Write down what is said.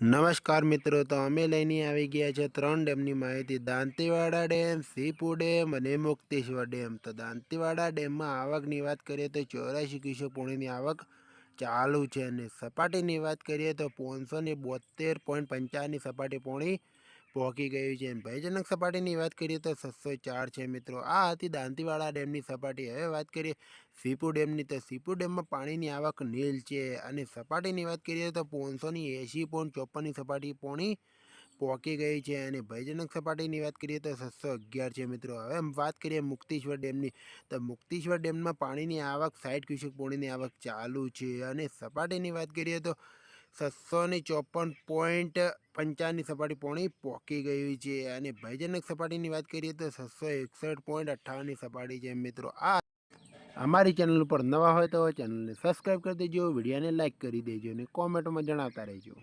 નમસ્કાર મિત્રો, તો અમે લઈને આવી ગયા છે ત્રણ ડેમની માહિતી. દાંતીવાડા ડેમ, સીપુ ડેમ અને મુક્તેશ્વર ડેમ. તો દાંતીવાડા ડેમમાં આવકની વાત કરીએ તો ચોરાશી ક્યુસેક પોણીની આવક ચાલુ છે અને સપાટીની વાત કરીએ તો પાંચસો ને બોતેર પોઈન્ટ પંચાવનની સપાટી પોણી પહોંચી ગયું છે. ભયજનક સપાટીની વાત કરીએ તો છસો ચાર છે મિત્રો. આ હતી દાંતીવાડા ડેમની સપાટી. હવે વાત કરીએ સીપુ ડેમની. તો સીપુ ડેમમાં પાણીની આવક નીલ છે અને સપાટીની વાત કરીએ તો પોણસોની એંશી પોઈન્ટ ચોપનની સપાટી પોણી પહોંચી ગઈ છે અને ભયજનક સપાટીની વાત કરીએ તો છસો અગિયાર છે મિત્રો. હવે વાત કરીએ મુક્તેશ્વર ડેમની. તો મુક્તેશ્વર ડેમમાં પાણીની આવક સાઠ ક્યુસેક પોણીની આવક ચાલુ છે અને સપાટીની વાત કરીએ તો છસો ને ચોપન પોઈન્ટ પંચાવનની સપાટી પોણી પોકી ગઈ છે. અને ભયજનક સપાટીની વાત કરીએ તો છસો એકસઠ પોઈન્ટ અઠ્ઠાવનની સપાટી છે મિત્રો. આ અમારી ચેનલ ઉપર નવા હોય તો ચેનલને સબસ્ક્રાઈબ કરી દેજો, વિડીયોને લાઇક કરી દેજો અને કોમેન્ટમાં જણાવતા રહેજો.